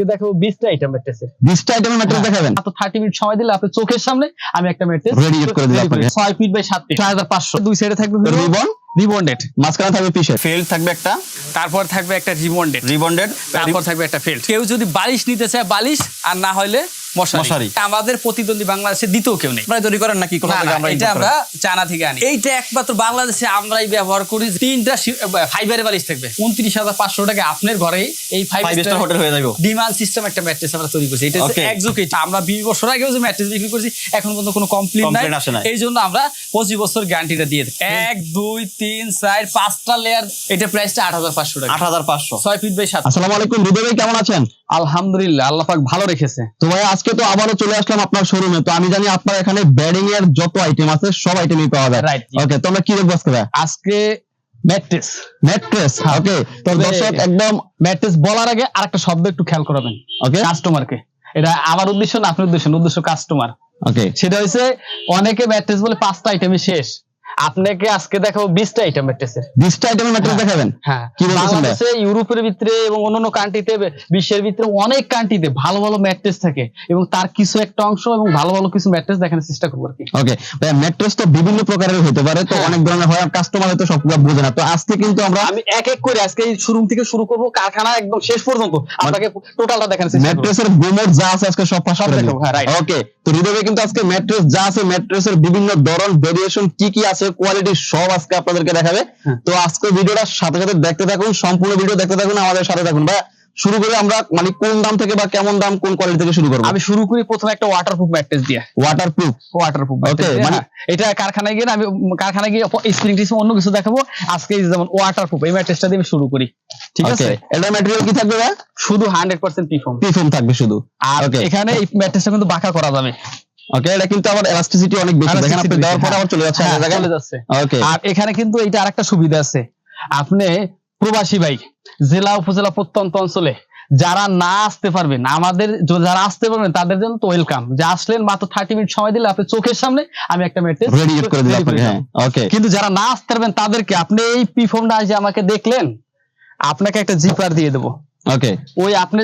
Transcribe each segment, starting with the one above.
আজকে দেখাবো? বিশটা আইটেম ম্যাট্রেসের বিশটা আইটেম ম্যাট্রেস দেখাবেন? থার্টি মিনিট সময় দিলে আপনার চোখের সামনে আমি একটা ম্যাট্রেস করে। ছয় ফিট বাই সাত ফিট ছয় হাজার পাঁচশো। দুই সাইডে থাকবে রিবন রিবন্ডেড মাঝখানে থাকবে পিসের ফেল থাকবে একটা। তারপর থাকবে একটা রিবন্ডেড রিবন্ডেড তারপর থাকবে একটা ফেল কেউ যদি বালিশ নিতে চায় বালিশ আর না হলে মশারি। আমাদের প্রতিদ্বন্দ্বী বাংলাদেশে দ্বিতীয় কেউ নেই। তৈরি করেন নাকি আমরা এটা আমরা করি? থেকে আনি। এইটা একমাত্র বাংলাদেশে আমরাই ব্যবহার করি। তিনটা ফাইবারের বালিশ থাকবে। উনত্রিশ হাজার পাঁচশো টাকা আপনার ঘরে এই ফাইভ star হয়ে যাবে। ডিমান্ড সিস্টেম একটা ম্যাট্রেস আমরা তৈরি করছি। এটা আমরা বিশ বছর আগেও যে ম্যাট্রেস বিক্রি করছি এখন পর্যন্ত কোনো কমপ্লেন নাই। এই জন্য আমরা পঁচিশ বছর গ্যারান্টিটা দিয়ে এক দুই তিন চার পাঁচটা লেয়ার এটা প্রাইসটা আট হাজার পাঁচশো টাকা। আট হাজার পাঁচশো। ছয় ফিট বাই সাত। আসসালামু আলাইকুম ভাই কেমন আছেন? আলহামদুলিল্লাহ আল্লাহ পাক ভালো রেখেছে। তো ভাই আজকে তো আবারও চলে আসলাম আপনার শোরুমে তো আমি জানি আপনার এখানে ব্যাডিং এর যত আইটেম আছে সব আইটেমই পাওয়া যায়। ওকে তো আমরা কি দেখব আজকে? আজকে ম্যাট্রেস ম্যাট্রেস ওকে তো দর্শক একদম ম্যাট্রেস বলার আগে আরেকটা শব্দ একটু খেয়াল করাবেন। ওকে কাস্টমারকে এটা আমার উদ্দেশ্য না আপনার উদ্দেশ্য উদ্দেশ্য কাস্টমার ওকে সেটা হচ্ছে অনেকে ম্যাট্রেস বলে পাঁচটা আইটেমই শেষ। আপনাকে আজকে দেখাবো বিশটা আইটেম ম্যাট্রেসের বিশটা আইটেমের ম্যাট্রেস। দেখাবেন? হ্যাঁ। কি বাংলাদেশে ইউরোপের ভিতরে এবং অন্যান্য কান্ট্রিতে বিশ্বের ভিতরে অনেক কান্ট্রিতে ভালো ভালো ম্যাট্রেস থাকে। এবং তার কিছু একটা অংশ এবং ভালো ভালো কিছু ম্যাট্রেস দেখানোর চেষ্টা করব আর কি। ওকে ভাই ম্যাট্রেস তো বিভিন্ন প্রকারের হতে পারে তো হ্যাঁ। অনেক ধরনের হয় কাস্টমার হয়তো সবগুলো বোঝে না। তো আজকে কিন্তু আমরা আমি এক এক করে আজকে এই শোরুম থেকে শুরু করব কারখানা একদম শেষ পর্যন্ত। আপনাকে টোটালটা দেখানোর চেষ্টা করব। ম্যাট্রেসের গুমর যা আছে আজকে সব করে দেখাবো, হ্যাঁ, right. ওকে তো হৃদয় কিন্তু আজকে ম্যাট্রেস যা আছে ম্যাট্রেসের বিভিন্ন ধরন ভেরিয়েশন কি কি আছে? কোয়ালিটি সব আজকে আপনাদেরকে দেখাবে। হ্যাঁ। তো আজকে ভিডিওটা সাথে সাথে দেখতে থাকুন সম্পূর্ণ ভিডিও দেখতে থাকুন আমাদের সাথে থাকুন। ভাই শুরু করে আমরা মানে কোন দাম থেকে বা কেমন দাম কোন কোয়ালিটি থেকে শুরু করব? আমি শুরু করি প্রথমে একটা ওয়াটারপ্রুফ ম্যাট্রেস দিয়ে। ওয়াটারপ্রুফ ওয়াটারপ্রুফ Okay, মানে- এটা কারখানায় গিয়ে আমি কারখানায় গিয়ে স্প্রিং টিস অন্য কিছু দেখাবো। আজকে যেমন ওয়াটারপ্রুফ এই ম্যাট্রেসটা দিয়ে আমি শুরু করি। ঠিক আছে? এটা ম্যাটেরিয়াল কি থাকবে শুধু হান্ড্রেড পার্সেন্ট পিফর্ম পিফোম থাকবে শুধু। আর এখানে এই ম্যাট্রেসটা কিন্তু বাঁকা করা যাবে ওকে এটা কিন্তু আবার এলাস্টিসিটি অনেক বেশি। দেখেন আপনি দেওয়ার পরে হ্যাঁ। আবার চলে যাচ্ছে হ্যাঁ, জায়গায়। চলে যাচ্ছে। ওকে আর এখানে কিন্তু এইটা আরেকটা সুবিধা আছে। আপনি প্রবাসী ভাই জেলা উপজেলা প্রত্যন্ত অঞ্চলে যারা না আসতে পারবেন আমাদের যারা আসতে পারবেন তাদের জন্য তো ওয়েলকাম যে আসলেন মাত্র থার্টি মিনিট সময় দিলে আপনি চোখের সামনে আমি একটা ম্যাট্রেস রেডি করে দিলাম হ্যাঁ। ওকে কিন্তু যারা না আসতে পারবেন তাদেরকে আপনি এই পি ফোনটা যে আমাকে দেখলেন আপনাকে একটা জিপার দিয়ে দেবো। ওকে ওই আপনি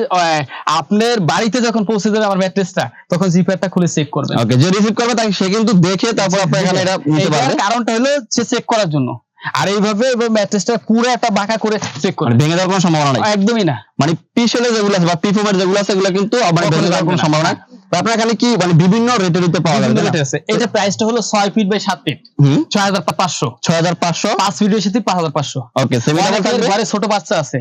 আপনার বাড়িতে যখন পৌঁছে যাবে আমার ম্যাট্রেসটা তখন জিপারটা খুলে চেক করবেন। ওকে যে রিসিভ করবে তাকে সে কিন্তু দেখে তারপর আপনি এখানে এটা নিতে পারবে। কারণটা হলো সে চেক করার জন্য। আর এইভাবে ম্যাট্রেসটা পুরো একটা বাঁকা করে চেক করে ভেঙে যাওয়ার কোনো সম্ভাবনা নাই। একদমই না। মানে পিছলে যেগুলো আছে বা পিফোমের যেগুলো আছে সেগুলো কিন্তু মানে ভেঙে যাওয়ার কোনো সম্ভাবনা নাই। আপনার এখানে কি মানে বিভিন্ন রেটের দিতে পাওয়া যাবে rate আছে। এটা প্রাইসটা হলো ছয় ফিট বাই সাত ফিট হুম। ছয় হাজার পাঁচশো। ছয় হাজার পাঁচশো? পাঁচ ফিটের সাথে পাঁচ হাজার পাঁচশো। ওকে সেমি ডাবল অনেকের থাকবে? ঘরে ছোট বাচ্চা আছে।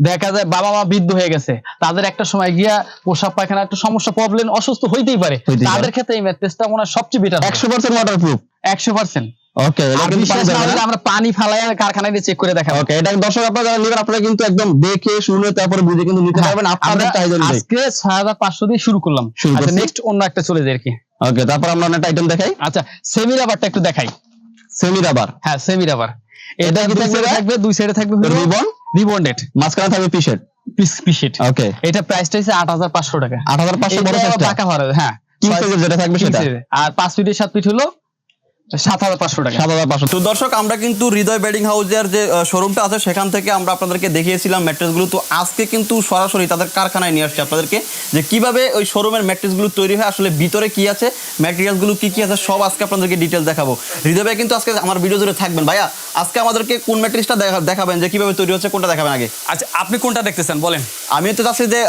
দেখা যায় বাবা মা বৃদ্ধ হয়ে গেছে। তাদের একটা সময় গিয়া পোশাক পায়খানা একটা সমস্যা প্রবলেম অসুস্থ হইতেই পারে। হইতেই পারে। তাদের ক্ষেত্রে এই ম্যাট্রেসটা মনে হয় সবচেয়ে বেটার একশো পার্সেন্ট ওয়াটার প্রুফ একশো পার্সেন্ট ওকে পানি আমরা কারখানায় চেক করে দেখাবো। ওকে এটা দর্শক আপনারা যারা নেবেন আপনারা কিন্তু একদম দেখে শুনে তারপরে বুঝে কিন্তু নিতে পারবেন। আপনাদের চাহিদা অনুযায়ী। আজকে ছয় হাজার পাঁচশো দিয়ে শুরু করলাম। আচ্ছা নেক্সট অন্য একটা চলে যায় আর কি। ওকে তারপর আমরা অনেকটা আইটেম দেখাই। আচ্ছা সেমি রাবারটা একটু দেখাই। সেমি রাবার হ্যাঁ সেমি রাবার এটা কি থাকবে? দুই সাইডে থাকবে রিবন রিবন্ডেড মাঝখানে থাকবে পিস ওকে এটা প্রাইসটা হচ্ছে আট হাজার পাঁচশো টাকা। আট হাজার পাঁচশো বড় সাইজটা পাকা হ্যাঁ। কিং সাইজের যেটা থাকবে সেটা। আর পাঁচ ফিটের সাত ফিট হলো তো দর্শক আমরা কিন্তু হৃদয় বেডিং হাউসের যে শোরুমটা আছে সেখান থেকে আমরা আপনাদেরকে দেখিয়েছিলাম ম্যাট্রেসগুলো তো আজকে কিন্তু সরাসরি তাদের কারখানায় নিয়ে আসছে আপনাদেরকে যে কীভাবে ওই শোরুমের ম্যাট্রেসগুলো তৈরি হয় আসলে ভিতরে কি আছে ম্যাটেরিয়ালসগুলো কি কি আছে সব আজকে আপনাদেরকে ডিটেল দেখাবো। হৃদয় ভাই কিন্তু আজকে আমার ভিডিও জুড়ে থাকবেন। ভাইয়া আজকে আমাদেরকে কোন ম্যাট্রেসটা দেখাবেন যে কীভাবে তৈরি হচ্ছে কোনটা দেখাবেন আগে? আচ্ছা আপনি কোনটা দেখতেছেন? বলেন। আমি তো চাচ্ছি যে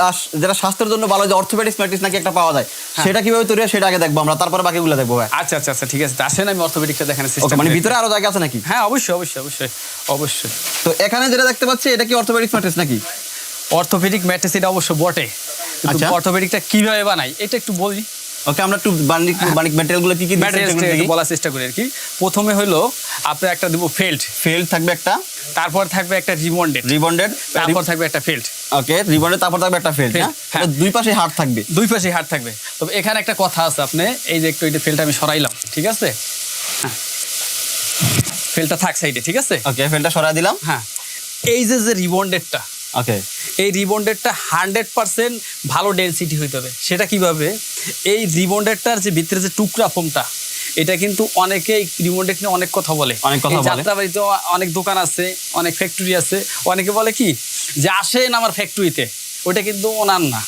যেটা স্বাস্থ্যের জন্য ভালো যে অর্থোপেডিক্স ম্যাট্রেস নাকি একটা পাওয়া যায় হ্যাঁ। সেটা কীভাবে তৈরি হয় সেটা আগে দেখব আমরা তারপরে বাকিগুলো দেখব ভাই। আচ্ছা আচ্ছা আচ্ছা ঠিক আছে। আসেন আমি অর্থোপেডিকটা দেখানোর চেষ্টা মানে ভিতরে আরও জায়গা আছে নাকি? হ্যাঁ অবশ্যই অবশ্যই অবশ্যই অবশ্যই। তো এখানে যেটা দেখতে পাচ্ছি এটা কি অর্থোপেডিক্স ম্যাট্রেস নাকি? অর্থোপেডিক ম্যাট্রেস এটা অবশ্য বটে। কিন্তু আচ্ছা। অর্থোপেডিকটা কীভাবে বানাই এটা একটু বলি। ওকে আমরা একটু বানিক বানিক ম্যাটেরিয়ালগুলো কি কি বলার চেষ্টা করি আর কি। প্রথমে হলো আপনার একটা দিব ফেল্ট ফেল্ড থাকবে একটা। তারপর থাকবে একটা রিবন্ডেড। রিবন্ডেড তারপর থাকবে একটা ফেল্ট ওকে রিবন্ডেড তারপর থাকবে একটা ফেল্ড হ্যাঁ? হ্যাঁ। দুই পাশে হাত থাকবে। দুই পাশে হাট থাকবে। তবে এখানে একটা কথা আছে আপনি এই যে একটু ফেলটা আমি সরাইলাম ঠিক আছে? হ্যাঁ। ফেলটা থাক সাইডে ঠিক আছে? ওকে ফেলটা সরাই দিলাম। হ্যাঁ। এই যে যে রিবন্ডেডটা ওকে এই রিবন্ডেডটা হান্ড্রেড পার্সেন্ট ভালো ডেন্সিটি হইতে হবে। সেটা কীভাবে? এই রিবন্ডেডটার যে ভিতরে যে টুকরা ফোমটা এটা কিন্তু অনেকে রিবন্ডেড নিয়ে অনেক কথা বলে। অনেক কথা। যাত্রাবাড়িতে অনেক দোকান আছে অনেক ফ্যাক্টরি আছে। অনেকে বলে কি যে আসেন আমার ফ্যাক্টরিতে ওটা কিন্তু ওনার না।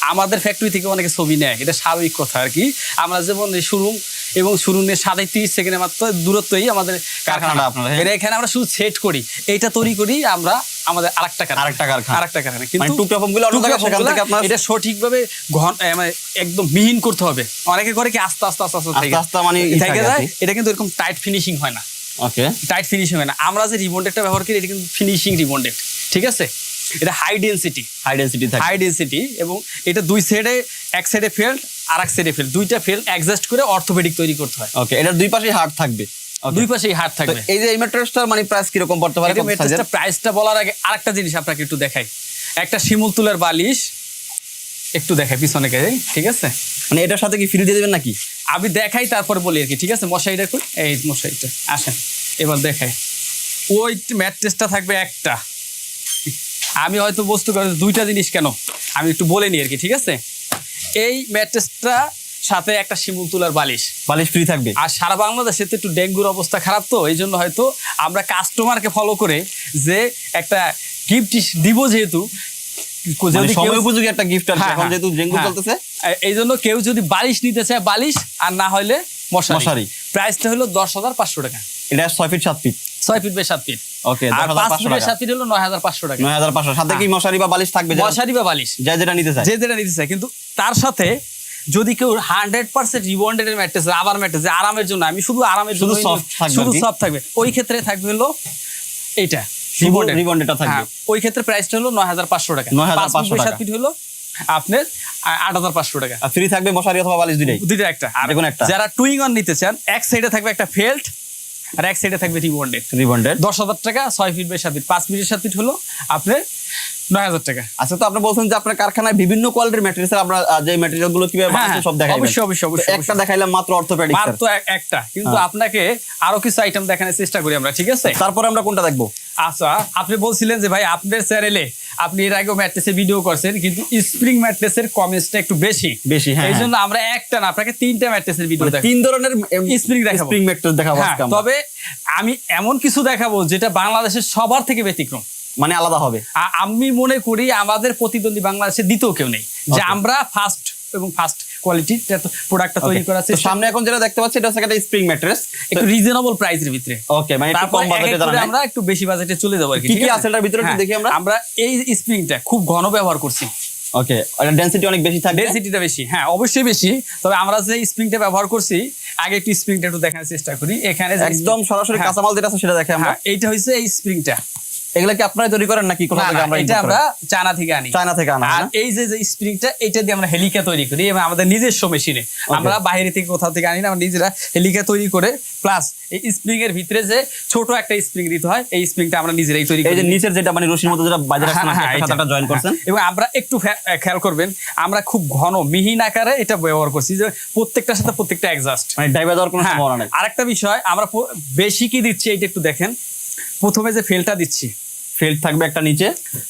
আমাদের ফ্যাক্টরি থেকে অনেকে ছবি নেয় এটা স্বাভাবিক কথা আর কি। আমরা যেমন শোরুম এবং শোরুমের সাথে তিরিশ সেকেন্ডের মাত্র দূরত্বই আমাদের কারখানাটা আপনাদের, হ্যাঁ। এটা এখানে আমরা শুধু সেট করি এইটা তৈরি করি আমরা আমাদের আরেকটা কারখানা। আরেকটা কারখানা। আরেকটা কারখানা। মানে টুকরা অন্য টুকরা আপনার- এটা সঠিকভাবে ঘন মানে একদম মিহিন করতে হবে। অনেকে করে কি আস্তে আস্তে আস্তে আস্তে আস্তে মানে থেকে। যায় এটা কিন্তু এরকম টাইট ফিনিশিং হয় না। ওকে টাইট ফিনিশিং হয় না। আমরা যে রিবন্ডেডটা ব্যবহার করি এটা কিন্তু ফিনিশিং রিবন্ডেড ঠিক আছে? এটা হাই ডেন্সিটি হাই ডেন্সিটি থাকে। হাই ডেন্সিটি এবং এটা দুই সাইডে এক সাইডে ফেল্ড আর এক সাইডে ফেল্ড দুইটা ফেল্ড অ্যাডজাস্ট করে অর্থোপেডিক তৈরি করতে হয়। ওকে এটার দুই পাশেই হার্ড থাকবে। দুই পাশেই হাত থাকবে। এই যে এই ম্যাট্রেসটার মানে প্রাইস কীরকম পড়তে পারে? প্রাইসটা বলার আগে আরেকটা জিনিস আপনাকে একটু দেখাই। একটা শিমুল তুলের বালিশ একটু দেখাই পিছনে কে ঠিক আছে? মানে এটার সাথে কি ফ্রি দিয়ে দেবেন নাকি? আমি দেখাই তারপরে বলি আর কি ঠিক আছে? মশাইটা কই? এই মশাইটা আসেন। এবার দেখাই। ওই ম্যাট্রেসটা থাকবে একটা। আমি হয়তো বস্তু করে দুইটা জিনিস কেন? আমি একটু বলে নিই আর কি ঠিক আছে? এই ম্যাট্রেসটা সাথে একটা শিমুল তুলার বালিশ। বালিশ ফ্রি থাকবে। আর সারা বাংলাদেশে তো একটু ডেঙ্গুর অবস্থা খারাপ তো এই জন্য হয়তো আমরা কাস্টমারকে ফলো করে যে একটা গিফট দিব যেহেতু মানে সময় উপযোগী একটা গিফট হ্যাঁ, এখন হ্যাঁ, যেহেতু ডেঙ্গু হ্যাঁ। চলতেছে। এই জন্য কেউ যদি বালিশ নিতে চায় বালিশ আর না হলে মশারি। মশারি। প্রাইসটা হলো দশ হাজার পাঁচশো টাকা। এটা ছয় ফিট সাত ফিট। ছয় ফিট বাই সাত ফিট। ওকে আর পাঁচ ফিট সাত ফিট হলো নয় হাজার পাঁচশো টাকা। নয় হাজার পাঁচশো। সাথে কি মশারি বা বালিশ থাকবে মশারি বা বালিশ। যা যেটা নিতে চায়। যে যেটা নিতে চায়। কিন্তু তার সাথে যদি কেউ হান্ড্রেড পার্সেন্ট রিবন্ডেড ম্যাট্রেস আবার ম্যাট্রেস আরামের জন্য আমি শুধু আরামের জন্য শুধু সফট থাকবে। ওই ক্ষেত্রে থাকবে হলো এইটা রিবন্ডেডটা থাকবে। হ্যাঁ, ওই ক্ষেত্রে প্রাইসটা হলো নয় হাজার পাঁচশো টাকা। 9,500 পাঁচ ফিট বাই সাত টাকা। ফিট হলো আপনার আট হাজার পাঁচশো টাকা। আর ফ্রি থাকবে মশারি অথবা বালিশ দুইটাই? দুইটা একটা। আর একটা। যারা টুইং অন নিতে চান এক সাইডে থাকবে একটা ফেল্ট আর এক সাইডে থাকবে রিবন্ডেড। রিবন্ডেড। দশ হাজার টাকা ছয় ফিট বাই সাত ফিট পাঁচ ফিটের সাত ফিট হলো আপনার নয় হাজার টাকা। আচ্ছা তো আপনি বলছেন যে আপনার কারখানায় বিভিন্ন কোয়ালিটির ম্যাটেরিয়াল আমরা যে ম্যাটেরিয়ালগুলো কীভাবে হ্যাঁ, বানাচ্ছেন সব দেখাইবেন অবশ্যই, অবশ্যই, অবশ্যই, একটা দেখাইলাম মাত্র অর্থোপেডিক্স মাত্র একটা। কিন্তু হ্যাঁ। আপনাকে আরও কিছু আইটেম দেখানোর চেষ্টা করি আমরা ঠিক আছে? তারপরে আমরা কোনটা দেখব? আচ্ছা আপনি বলছিলেন যে ভাই আপনার চ্যানেলে আপনি এর আগেও ম্যাট্রেসে ভিডিও করছেন কিন্তু স্প্রিং ম্যাট্রেসের কমেন্টসটা একটু বেশি। বেশি, হ্যাঁ, এই জন্য আমরা একটা না আপনাকে তিনটা ম্যাট্রেসের ভিডিও মানে দেখাবো। তিন ধরনের স্প্রিং দেখাবো। স্প্রিং ম্যাট্রেস দেখাবো হ্যাঁ, তবে আমি এমন কিছু দেখাবো যেটা বাংলাদেশের সবার থেকে ব্যতিক্রম। মানে আলাদা হবে। আমি মনে করি আমাদের প্রতিদ্বন্দ্বী বাংলাদেশে দ্বিতীয় কেউ নেই। যে আমরা ফার্স্ট এবং ফার্স্ট প্রোডাক্টটা তৈরি তো চেষ্টা সামনে এখন যেটা দেখতে পাচ্ছি এটা হচ্ছে একটা স্প্রিং ম্যাট্রেস একটু রিজনেবল প্রাইসের ভিতরে। ওকে মানে একটু কম বাজেটে করে আমরা একটু বেশি বাজেটে চলে যাব আর কি কি আছে? এটার ভিতরে একটু হ্যাঁ, দেখি আমরা? আমরা এই স্প্রিংটা খুব ঘন ব্যবহার করছি। ওকে এটা ডেনসিটি অনেক বেশি থাকবে? ডেনসিটিটা বেশি হ্যাঁ অবশ্যই বেশি। তবে আমরা যে স্প্রিংটা ব্যবহার করছি আগে একটু স্প্রিংটা একটু দেখানোর চেষ্টা করি। এখানে একদম সরাসরি হ্যাঁ, কাঁচামাল যেটা আছে সেটা দেখে আমরা। হ্যাঁ, এইটা হচ্ছে এই স্প্রিংটা এগুলা কি আপনারা তৈরি করেন নাকি কোথা না, থেকে আমরা এটা আমরা চায়না থেকে আনি। চায়না থেকে আনা আর এই যে যে স্প্রিংটা এটা দিয়ে আমরা হেলিকা তৈরি করি এবং আমাদের নিজস্ব মেশিনে আমরা বাইরে থেকে কোথাও থেকে আনি না আমরা নিজেরা হেলিকা তৈরি করে প্লাস এই স্প্রিং এর ভিতরে যে ছোট একটা স্প্রিং দিতে হয় এই স্প্রিংটা আমরা নিজেরাই তৈরি করি এই যে নিচের যেটা মানে রশির মতো যেটা বাজারে হ্যাঁ, হ্যাঁ, এটা। সাথে জয়েন করছেন? হ্যাঁ, এবং আমরা একটু খেয়াল করবেন আমরা খুব ঘন মিহিন আকারে এটা ব্যবহার করছি যে প্রত্যেকটার সাথে প্রত্যেকটা অ্যাডজাস্ট মানে ডাইবা দেওয়ার কোনো হ্যাঁ, সম্ভাবনা নেই। আরেকটা বিষয় আমরা বেশি কি দিচ্ছি এটা একটু দেখেন। প্রথমে যে ফেলটা দিচ্ছি ফেল্ট থাকবে একটা নিচে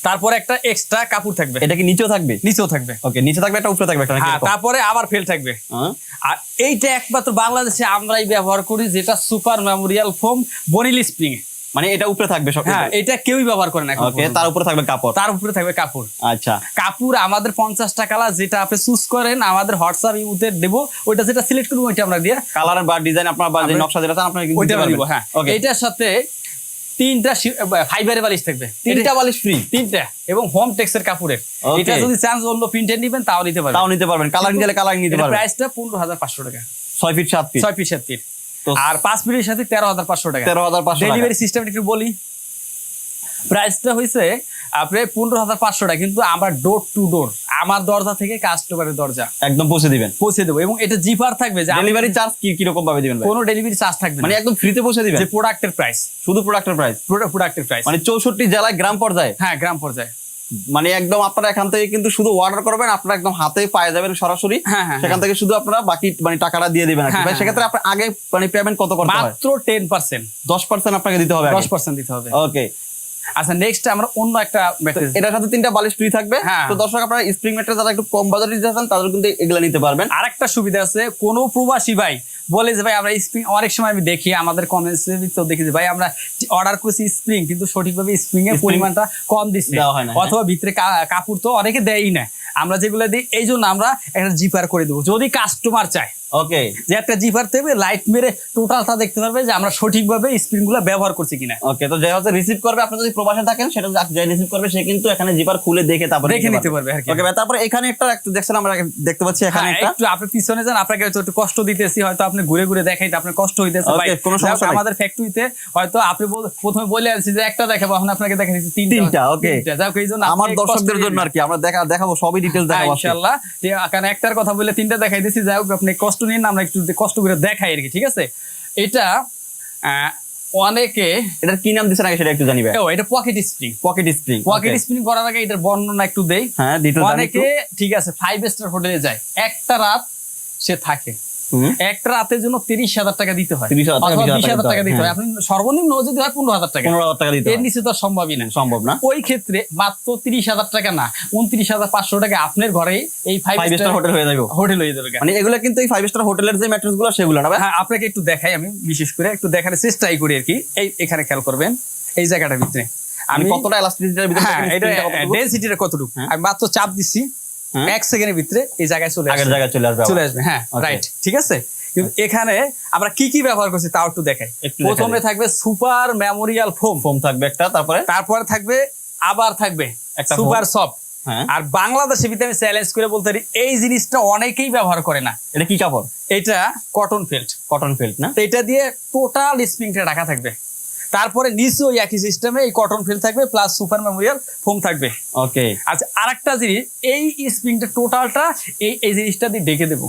তারপরে একটা এক্সট্রা কাপড় থাকবে। এটা কি নিচেও থাকবে? নিচেও থাকবে। ওকে নিচে থাকবে একটা উপরে থাকবে একটা হ্যাঁ তারপরে আবার ফেল থাকবে। হ্যাঁ। আর এইটা একমাত্র বাংলাদেশে আমরাই ব্যবহার করি যেটা super memorial foam Bonnell spring মানে এটা উপরে থাকবে সব হ্যাঁ এটা কেউই ব্যবহার করে না ওকে তার উপরে থাকবে কাপড়? তার উপরে থাকবে কাপড়। আচ্ছা। কাপড় আমাদের পঞ্চাশটা কালার যেটা আপনি চুজ করেন আমাদের হোয়াটসঅ্যাপ ইউতে দেবো। ওইটা যেটা সিলেক্ট করব ওইটা আমরা দিয়ে কালার বা ডিজাইন আপনার বা যে নকশা যেটা চান আপনারা কিন্তু ওইটা। দিব হ্যাঁ। ওকে এইটার সাথে তিনটা ফাইবারের বালিশ থাকবে। তিনটা বালিশ ফ্রি তিনটা। এবং হোম টেক্সের কাপড়ের। এটা যদি চান্স অন্য প্রিন্টের নিবেন তাও নিতে পারবেন। তাও নিতে পারবেন। কালারিং দিলে কালারিং নিতে পারবেন। প্রাইসটা পনেরো হাজার পাঁচশো টাকা। ছয় ফিট সাত ফিট ছয় ফিট সাত ফিট আর পাঁচ মিনিটের সাথে তেরো হাজার পাঁচশো টাকা। তেরো হাজার পাঁচশো ডেলিভারি সিস্টেম একটু বলি। প্রাইসটা হয়েছে আপনি পনেরো হাজার পাঁচশো টাকা কিন্তু আমার ডোর টু ডোর আমার দরজা থেকে কাস্টমারের দরজা। একদম পৌঁছে দিবেন। পৌঁছে দেবো এবং এটা জিপার থাকবে যে ডেলিভারি চার্জ কি কীরকম ভাবে দিবেন কোনো ডেলিভারি চার্জ থাকবে মানে একদম ফ্রিতে পৌঁছে দিবেন? যে প্রোডাক্টের প্রাইস শুধু প্রোডাক্টের প্রাইস প্রোডাক্টের প্রাইস মানে চৌষট্টি জেলায় গ্রাম পর্যায়ে? হ্যাঁ গ্রাম পর্যায়ে। মানে একদম আপনারা এখান থেকে কিন্তু শুধু অর্ডার করবেন আপনারা একদম হাতে পায়ে যাবেন সরাসরি। হ্যাঁ, হ্যাঁ, সেখান থেকে শুধু আপনারা বাকি মানে টাকাটা দিয়ে দিবেন। হ্যাঁ, হ্যাঁ, সেক্ষেত্রে আপনার আগে মানে পেমেন্ট কত করতে হয়? মাত্র টেন পার্সেন্ট দশ পার্সেন্ট আপনাকে দিতে হবে দশ পার্সেন্ট দিতে হবে। ওকে আচ্ছা নেক্সট আমরা অন্য একটা ম্যাট্রেস এটার সাথে তিনটা বালিশ ফ্রি থাকবে। হ্যাঁ। তো দর্শক আপনারা স্প্রিং ম্যাট্রেস যারা একটু কম বাজারে দিতে চান তাদের কিন্তু এগুলা নিতে পারবেন। আরেকটা সুবিধা আছে কোনো প্রবাসী ভাই বলে যে ভাই আমরা স্প্রিং অনেক সময় আমি দেখি আমাদের কমেন্টস তো দেখি যে ভাই আমরা অর্ডার করছি স্প্রিং কিন্তু সঠিকভাবে স্প্রিং এর পরিমাণটা কম দিচ্ছে। হয়। অথবা ভিতরে কাপড় তো অনেকে দেয়ই না। আমরা যেগুলো দিই এই জন্য আমরা একটা জিপার করে দেবো। যদি কাস্টমার চায় ওকে যে একটা জিপার দেবে লাইট মেরে টোটালটা দেখতে পারবে যে আমরা সঠিকভাবে স্ক্রিনগুলো ব্যবহার করছি কিনা। ওকে তো যে হচ্ছে রিসিভ করবে আপনি যদি প্রবাসে থাকেন সেটা যে রিসিভ করবে সে কিন্তু এখানে জিপার খুলে দেখে তারপরে দেখে নিতে পারবে। ওকে তারপরে এখানে একটা একটু দেখছেন আমরা দেখতে পাচ্ছি এখানে হ্যাঁ, একটা। একটু আপনি পিছনে যান আপনাকে হয়তো একটু কষ্ট দিতেছি হয়তো আপনি ঘুরে ঘুরে দেখাইতে আপনার কষ্ট হইতেছে ভাই। কোনো সমস্যা নাই। আমাদের ফ্যাক্টরিতে হয়তো আপনি প্রথমে বলে আনছি যে একটা দেখাবো এখন আপনাকে দেখাচ্ছি তিনটা। যাই হোক, এই জন্য আমার দর্শকদের জন্য আর কি আমরা দেখা দেখাবো সবই ডিটেলস হ্যাঁ, দেখাবো ইনশাআল্লাহ আছে, কারণ একটার কথা বলে তিনটা দেখাই দিছি যাই হোক আপনি কষ্ট নিন না আমরা একটু কষ্ট করে দেখাই আর কি ঠিক আছে? এটা আহ, অনেকে এটার কি নাম দিচ্ছেন আগে সেটা একটু জানিবে ও এটা pocket spring. Pocket spring pocket spring করার আগে এটার বর্ণনা একটু দেই। হ্যাঁ অনেকে ঠিক আছে ফাইভ স্টার হোটেলে যায়। একটা রাত সে থাকে। একটা রাতের জন্য তিরিশ হাজার টাকা দিতে হয়। 30,000 টাকা, অথবা 20,000 বিশ হাজার টাকা দিতে হয়। হ্যাঁ। আপনি সর্বনিম্ন যদি হয় পনেরো হাজার টাকা। পনেরো হাজার টাকা দিতে এর নিচে তো সম্ভবই না। সম্ভব না। ওই ক্ষেত্রে মাত্র তিরিশ হাজার টাকা না উনত্রিশ হাজার পাঁচশো টাকা আপনার ঘরে এই ফাইভ স্টার হোটেল হয়ে যাবে। হোটেল হয়ে যাবে। মানে এগুলো কিন্তু এই ফাইভ স্টার হোটেলের যে ম্যাট্রেসগুলো সেগুলো না হ্যাঁ আপনাকে একটু দেখাই আমি বিশেষ করে একটু দেখার চেষ্টাই করি আর কি। এই এখানে খেয়াল করবেন এই জায়গাটার ভিতরে। আমি কতটা এলাস্টিসিটির ভিতরে হ্যাঁ এটা কতটুকু? ডেন্সিটিটা কতটুকু? হ্যাঁ। আমি মাত্র চাপ দিচ্ছি। হ্যাঁ। এক সেকেন্ডের ভিতরে এই জায়গায় চলে আগের জায়গায় চলে আসবে চলে আসবে হ্যাঁ রাইট ঠিক আছে? কিন্তু এখানে আমরা কি কি ব্যবহার করছি তাও একটু দেখাই। প্রথমে থাকবে সুপার মেমোরিয়াল ফোম। ফোম থাকবে একটা তারপরে? তারপরে থাকবে আবার থাকবে একটা সুপার সফট। হ্যাঁ। আর বাংলাদেশে ভিতরে আমি চ্যালেঞ্জ করে বলতে পারি এই জিনিসটা অনেকেই ব্যবহার করে না। এটা কি কাপড়? এটা কটন ফেল্ট কটন ফিল্ড না? তো এটা দিয়ে টোটাল স্প্রিংটা রাখা থাকবে। তারপরে নিচে ওই একই সিস্টেমে এই কটন ফিল থাকবে প্লাস সুপার মেমোরিয়াল ফোম থাকবে। ওকে আচ্ছা আরেকটা জিনিস এই স্প্রিংটা টোটালটা এই এই জিনিসটা দিয়ে ডেকে দেবো।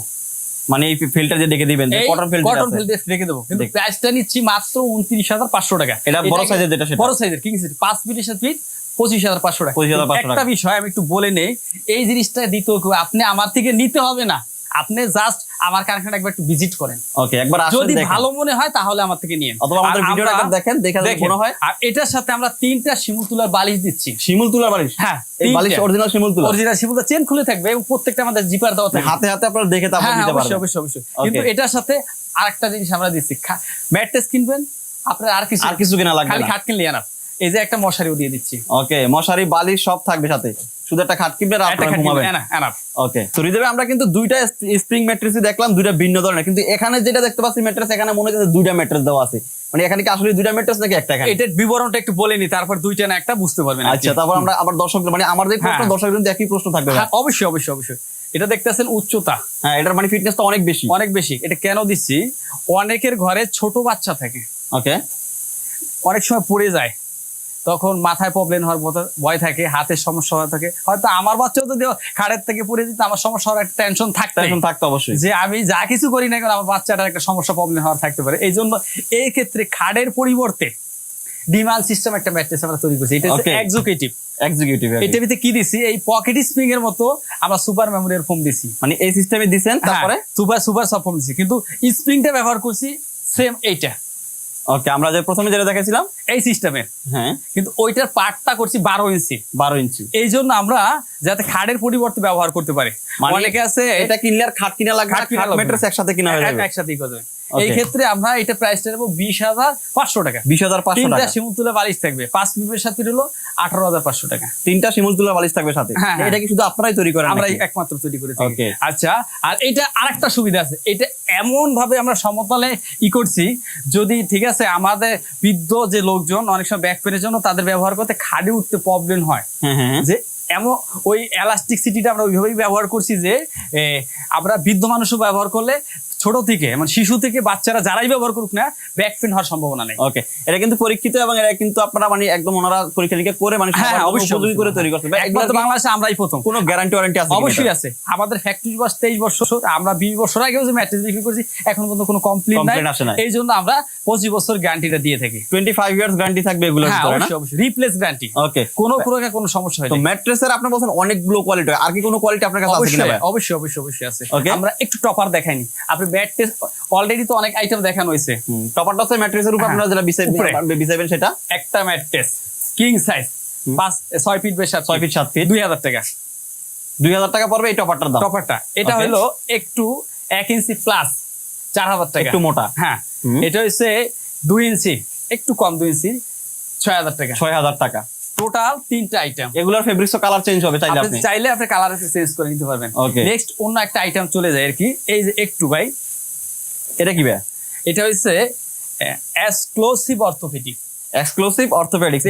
মানে এই ফিল্টার যে ডেকে দিবেন কটন ফিল্ড কটন ফিল দিয়ে রেখে দেবো। কিন্তু প্রাইসটা নিচ্ছি মাত্র উনত্রিশ হাজার পাঁচশো টাকা। এটা বড় সাইজের যেটা সেটা। বড় সাইজের কিং সিটি পাঁচ ফিটের সাথে ফিট পঁচিশ হাজার পাঁচশো টাকা। একটা বিষয় আমি একটু বলে নেই এই জিনিসটা দিতে আপনি আমার থেকে নিতে হবে না। আপনি জাস্ট আমার কারখানা একবার একটু ভিজিট করেন। ওকে একবার আসলে যদি ভালো মনে হয় তাহলে আমার থেকে নিন অথবা আমাদের ভিডিওটা একবার দেখেন দেখে যদি মনে হয়। আর এটার সাথে আমরা তিনটা শিমুল তুলার বালিশ দিচ্ছি। শিমুল তুলা বালিশ? হ্যাঁ এই বালিশ অরিজিনাল শিমুল তুলা? অরিজিনাল শিমুল চেন খুলে থাকবে এবং প্রত্যেকটা আমাদের জিপার দেওয়া থাকবে। হাতে হাতে আপনারা দেখে তারপর হ্যাঁ হ্যাঁ, নিতে অবশ্যই পারবেন। অবশ্যই অবশ্যই। Okay. কিন্তু এটার সাথে আরেকটা জিনিস আমরা দিচ্ছি। ম্যাট্রেস কিনবেন আপনার আর কিছু আর কিছু কিনা লাগবে খালি খাট কিনলে না এই যে একটা মশারিও দিয়ে দিচ্ছি। ওকে মশারি বালিশ সব থাকবে সাথে। শুধু একটা খাট কিনবেন আর আপনারা ঘুমাবেন। ওকে তো হৃদয় আমরা কিন্তু দুইটা স্প্রিং ম্যাট্রেসই দেখলাম দুইটা ভিন্ন ধরনের। কিন্তু এখানে যেটা দেখতে পাচ্ছি ম্যাট্রেস এখানে মনে হচ্ছে দুইটা ম্যাট্রেস দেওয়া আছে। মানে এখানে কি আসলে দুইটা ম্যাট্রেস নাকি একটা এখানে? এটার বিবরণটা একটু বলে নি তারপর দুইটা না একটা বুঝতে পারবেন আচ্ছা তারপর আমরা আবার দর্শক মানে আমার যে প্রশ্ন হ্যাঁ। দর্শক কিন্তু একই প্রশ্ন থাকবে হ্যাঁ অবশ্যই অবশ্যই অবশ্যই। এটা দেখতেছেন উচ্চতা। হ্যাঁ এটার মানে ফিটনেসটা অনেক বেশি। অনেক বেশি। এটা কেন দিচ্ছি? অনেকের ঘরে ছোট বাচ্চা থাকে। ওকে অনেক সময় পড়ে যায়। তখন মাথায় প্রবলেম হওয়ার মতো ভয় থাকে হাতের সমস্যা হওয়া থাকে। হয়তো আমার বাচ্চাও যদি খাড়ের থেকে পড়ে যেত আমার সমস্যা হওয়ার একটা টেনশন থাকতে টেনশন থাকতো অবশ্যই। যে আমি যা কিছু করি না কেন আমার বাচ্চাটার একটা সমস্যা প্রবলেম হওয়ার থাকতে পারে। এই জন্য এই ক্ষেত্রে খাড়ের পরিবর্তে ডিমান্ড সিস্টেম একটা ম্যাট্রেস আমরা তৈরি করছি। এটা হচ্ছে এক্সিকিউটিভ এক্সিকিউটিভ এটার ভিতরে কি দিছি? এই পকেট স্প্রিং এর মতো আমরা সুপার মেমোরিয়াল ফোম দিছি। মানে এই সিস্টেমে দিছেন তারপরে? সুপার সুপার সব ফোম দিছি। কিন্তু স্প্রিংটা ব্যবহার করছি সেম এইটা। ওকে আমরা যে প্রথমে যেটা দেখেছিলাম এই সিস্টেমে হ্যাঁ। কিন্তু ওইটার পার্টটা করছি বারো ইঞ্চি বারো ইঞ্চি এই জন্য আমরা যাতে খাড়ের পরিবর্তে ব্যবহার করতে পারি। মানে অনেকে আছে এটা কিনলে আর খাট কিনা লাগবে খাট না। একসাথে কিনা হয়ে যাবে। একসাথেই করবে. এই ক্ষেত্রে আমরা এটা প্রাইসটা নেব বিশ হাজার পাঁচশো টাকা। বিশ হাজার পাঁচশো তিনটা টাকা। শিমুল তুলে বালিশ থাকবে। পাঁচ পিপের সাথে হলো আঠারো হাজার পাঁচশো টাকা। তিনটা শিমুল তুলা বালিশ থাকবে সাথে? হ্যাঁ, হ্যাঁ। এটা কি শুধু আপনারাই তৈরি করেন আমরা একমাত্র তৈরি করে থাকি। আচ্ছা আর এটা আরেকটা সুবিধা আছে। এটা এমন ভাবে আমরা সমতলে ই করছি যদি ঠিক আছে আমাদের বৃদ্ধ যে লোকজন অনেক সময় ব্যাক পেনের জন্য তাদের ব্যবহার করতে খাড়ে উঠতে প্রবলেম হয়। হ্যাঁ। যে এমন ওই এলাস্টিক সিটিটা আমরা ওইভাবেই ব্যবহার করছি যে আমরা বৃদ্ধ মানুষও ব্যবহার করলে ছোট থেকে মানে শিশু থেকে বাচ্চারা যারাই ব্যবহার করুক না ব্যাক পেন হওয়ার সম্ভাবনা নেই। ওকে এটা কিন্তু পরীক্ষিত এবং এটা কিন্তু আপনারা মানে একদম ওনারা পরীক্ষা নিরীক্ষা করে মানে হ্যাঁ অবশ্যই উপযোগী করে তৈরি করতে একমাত্র বাংলাদেশে আমরাই প্রথম। কোনো গ্যারান্টি ওয়ারেন্টি আছে অবশ্যই আছে। আমাদের ফ্যাক্টরি বাস তেইশ বছর আমরা বিশ বছর আগেও যে ম্যাট্রেস বিক্রি করছি এখন পর্যন্ত কোনো কমপ্লেন নাই। এই জন্য আমরা পঁচিশ বছর গ্যারান্টিটা দিয়ে থাকি। টোয়েন্টি ফাইভ ইয়ার্স গ্যারান্টি থাকবে এগুলো হ্যাঁ রিপ্লেস গ্যারান্টি ওকে কোনো প্রকার কোনো সমস্যা হয় না ম্যাট্রেসের আপনি বলছেন অনেকগুলো কোয়ালিটি আর কি কোনো কোয়ালিটি আপনার কাছে আছে কিনা অবশ্যই অবশ্যই অবশ্যই আছে। আমরা একটু টপার দেখাইনি। আপনি ব্যাট টেস্ট অলরেডি তো অনেক আইটেম দেখানো হয়েছে। হুম, টপারটা ম্যাট্রেসের উপর আপনারা যেটা। বিছাইবেন সেটা? একটা ম্যাট্রেস কিং সাইজ পাঁচ ছয় ফিট বেশ ছয় ফিট সাত ফিট দুই হাজার টাকা। দুই হাজার টাকা পড়বে এই টপারটার দাম। টপারটা এটা হলো একটু এক ইঞ্চি প্লাস চার হাজার টাকা। একটু মোটা। হ্যাঁ। এটা হচ্ছে দুই ইঞ্চি একটু কম দুই ইঞ্চি ছয় হাজার টাকা। ছয় হাজার টাকা। টোটাল তিনটা আইটেম এগুলোর ফেব্রিক্স কালার চেঞ্জ হবে চাইলে আপনি চাইলে আপনি কালার চেঞ্জ করে নিতে পারবেন. নেক্সট অন্য একটা আইটেম চলে যায় আর কি। এই যে একটু ভাই এটা কি ভাই এটা হচ্ছে এক্সক্লুসিভ অর্থোপেডিক এক্সক্লুসিভ অর্থোপেডিক্স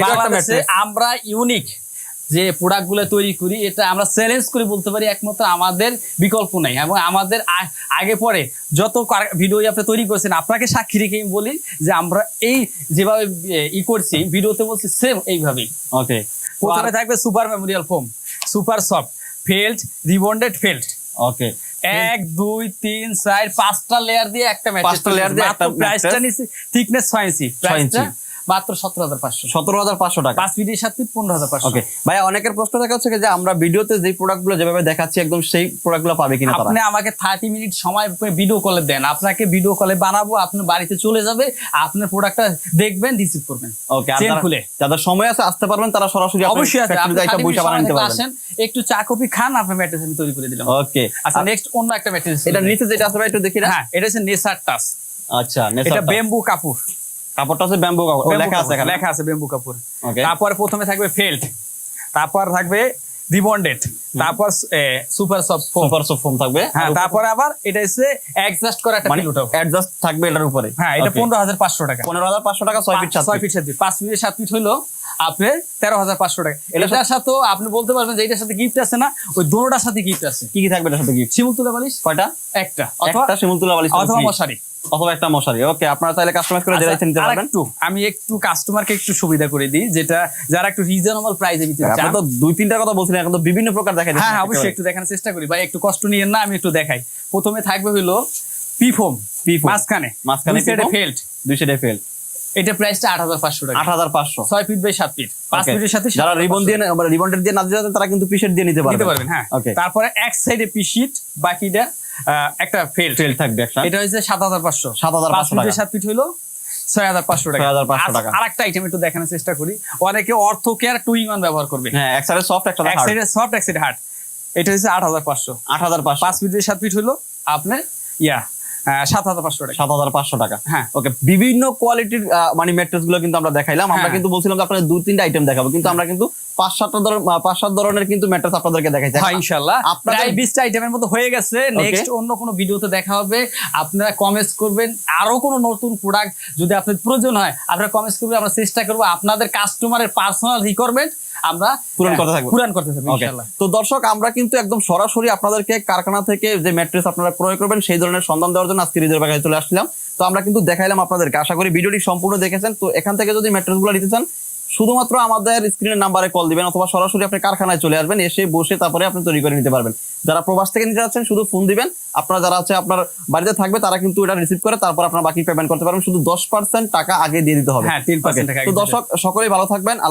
আমরা ইউনিক যে প্রোডাক্টগুলো তৈরি করি এটা আমরা চ্যালেঞ্জ করে বলতে পারি একমাত্র আমাদের বিকল্প নেই। এবং আমাদের আগে পরে যত ভিডিও আপনি তৈরি করেছেন আপনাকে সাক্ষী রেখে আমি বলি যে আমরা এই যেভাবে ই করছি ভিডিওতে বলছি সেম এইভাবেই। ওকে প্রথমে থাকবে super memorial foam super soft felt rebonded felt okay এক দুই তিন চার পাঁচটা লেয়ার দিয়ে একটা ম্যাট্রেস পাঁচটা layer দিয়ে একটা প্রাইসটা। নিচ্ছে থিকনেস ছয় ইঞ্চি। প্রাইসটা ইঞ্চি। মাত্র সতেরো হাজার পাঁচশো সতেরো হাজার পাঁচশো টাকা। পাঁচ সাত ফিট পনেরো হাজার পাঁচশো ওকে ভাই অনেকের প্রশ্ন দেখা হচ্ছে যে আমরা ভিডিওতে যে প্রোডাক্টগুলো যেভাবে দেখাচ্ছি একদম সেই প্রোডাক্টগুলো পাবে কিনা আপনি আমাকে থার্টি মিনিট সময় ভিডিও কলে দেন। আপনাকে ভিডিও কলে বানাবো আপনার বাড়িতে চলে যাবে আপনার প্রোডাক্টটা দেখবেন রিসিভ করবেন। ওকে চেন খুলে। যাদের সময় আছে আসতে পারবেন তারা সরাসরি অবশ্যই আছে। আপনি একটা 30 বইসা বানিয়ে নিতে পারবেন। একটু চা কফি খান আপনার ম্যাট্রেস আমি তৈরি করে দিলাম। ওকে আচ্ছা নেক্সট অন্য একটা ম্যাট্রেস এটা নিচে যেটা আছে ভাই একটু দেখি না হ্যাঁ এটা হচ্ছে নেসার টাচ আচ্ছা এটা বেম্বু কাপড়। কাপড়টা ব্যাম্বু কাপড়। লেখা আছে লেখা আছে বেম্বু কাপড়। তারপরে প্রথমে থাকবে ফেল্ট তারপর থাকবে রিবন্ডেড তারপর super soft foam super soft foam থাকবে। হ্যাঁ তারপরে আবার এটা হচ্ছে অ্যাডজাস্ট করা একটা মানে পিলোটাও অ্যাডজাস্ট থাকবে এটার উপরে। হ্যাঁ এটা পনেরো হাজার পাঁচশো টাকা। পনেরো হাজার পাঁচশো টাকা ছয় ফিট সাত ছয় ফিট ফিট সাত ফিট পাঁচ ফিটের সাত ফিট হলো আপনার তেরো হাজার পাঁচশো টাকা। এটার সাথেও আপনি বলতে পারবেন যে এটার সাথে গিফট আছে না ওই দোনোটার সাথে গিফট আছে। কি কি থাকবে এটার সাথে গিফট শিমুল তুলা বালিশ কয়টা? একটা। অথবা একটা শিমুল তুলা বালিশ অথবা। মশারি। অথবা একটা মশারি। ওকে আপনারা চাইলে কাস্টমাইজ করে যেটা ইচ্ছা নিতে আচ্ছা, পারবেন। আরেকটু আমি একটু কাস্টমারকে একটু সুবিধা করে দিই যেটা যারা একটু রিজনেবল প্রাইসে দিতে আপনি তো দুই তিনটা কথা বলছিলেন এখন তো বিভিন্ন প্রকার দেখা হ্যাঁ হ্যাঁ অবশ্যই একটু দেখানোর চেষ্টা করি। ভাই একটু কষ্ট নিয়েন না আমি একটু দেখাই। প্রথমে থাকবে হইল পিফোম P-foam। মাঝখানে। মাঝখানে সাইডে ফেল্ট দুই সেটে ফেল এটা প্রাইসটা আট হাজার পাঁচশো টাকা। আট হাজার পাঁচশো। ছয় ফিট বাই সাত ফিট পাঁচ ফিটের সাথে যারা রিবন দিয়ে রিবন্ডেড দিয়ে না দিতে তারা কিন্তু পিসের দিয়ে নিতে পারবেন নিতে পারবেন। হ্যাঁ। তারপরে এক সাইডে পিশিট বাকিটা একটা ফেল্ট ফেল থাকবে একটা। এটা হচ্ছে সাত হাজার পাঁচশো। 7,500 পাঁচ ফিটের টাকা। সাত ফিট হইল ছয় হাজার পাঁচশো টাকা। 6,500 টাকা। আর একটা আইটেম একটু দেখানোর চেষ্টা করি। অনেকে অর্থ কেয়ার টু ইন ব্যবহার করবে। হ্যাঁ এক সাইডে সফট একটা এক সাইডে সফট এক সাইডে হার্ড এটা হচ্ছে আট হাজার পাঁচশো। আট হাজার পাঁচশো। পাঁচ সাত ফিট হইল আপনার ইয়া সাত হাজার পাঁচশো টাকা। সাত হাজার পাঁচশো টাকা। হ্যাঁ। ওকে বিভিন্ন কোয়ালিটির মানে ম্যাট্রেসগুলো কিন্তু আমরা দেখাইলাম। আমরা হ্যাঁ। কিন্তু বলছিলাম যে আপনাদের দু তিনটা আইটেম দেখাবো। কিন্তু আমরা কিন্তু পাঁচ সাতটা ধরনের পাঁচ সাত ধরনের কিন্তু ম্যাট্রেস আপনাদেরকে দেখাইছি হ্যাঁ প্রায় বিশটা আইটেমের মতো হয়ে গেছে। নেক্সট অন্য কোনো ভিডিওতে দেখা হবে। আপনারা কমেন্টস করবেন। আরও কোনো নতুন প্রোডাক্ট যদি আপনাদের প্রয়োজন হয় আপনারা কমেন্টস করবেন। আমরা চেষ্টা করব আপনাদের কাস্টমারের পার্সোনাল রিকোয়ারমেন্ট আমরা পূরণ হ্যাঁ, করতে থাকব। পূরণ করতে থাকব তো দর্শক আমরা কিন্তু একদম সরাসরি আপনাদেরকে কারখানা থেকে যে ম্যাট্রেস আপনারা ক্রয় করবেন সেই ধরনের সন্ধান দেওয়ার জন্য আজকে রিজের বাগানে চলে আসছিলাম। তো আমরা কিন্তু দেখাইলাম আপনাদেরকে। আশা করি ভিডিওটি সম্পূর্ণ দেখেছেন। তো এখান থেকে যদি ম্যাট্রেসগুলো নিতে চান শুধুমাত্র আমাদের স্ক্রিনের নাম্বারে কল দিবেন অথবা সরাসরি আপনি কারখানায় চলে আসবেন এসে বসে তারপরে আপনি তৈরি করে নিতে পারবেন। যারা প্রবাস থেকে নিতে যাচ্ছেন শুধু ফোন দিবেন। আপনারা যারা আছে আপনার বাড়িতে থাকবে তারা কিন্তু এটা রিসিভ করে তারপর আপনার বাকি পেমেন্ট করতে পারবেন। শুধু দশ পার্সেন্ট টাকা আগে দিয়ে দিতে হবে। হ্যাঁ, 10% টাকা তো দর্শক সকলেই ভালো থাকবেন। আল্লাহ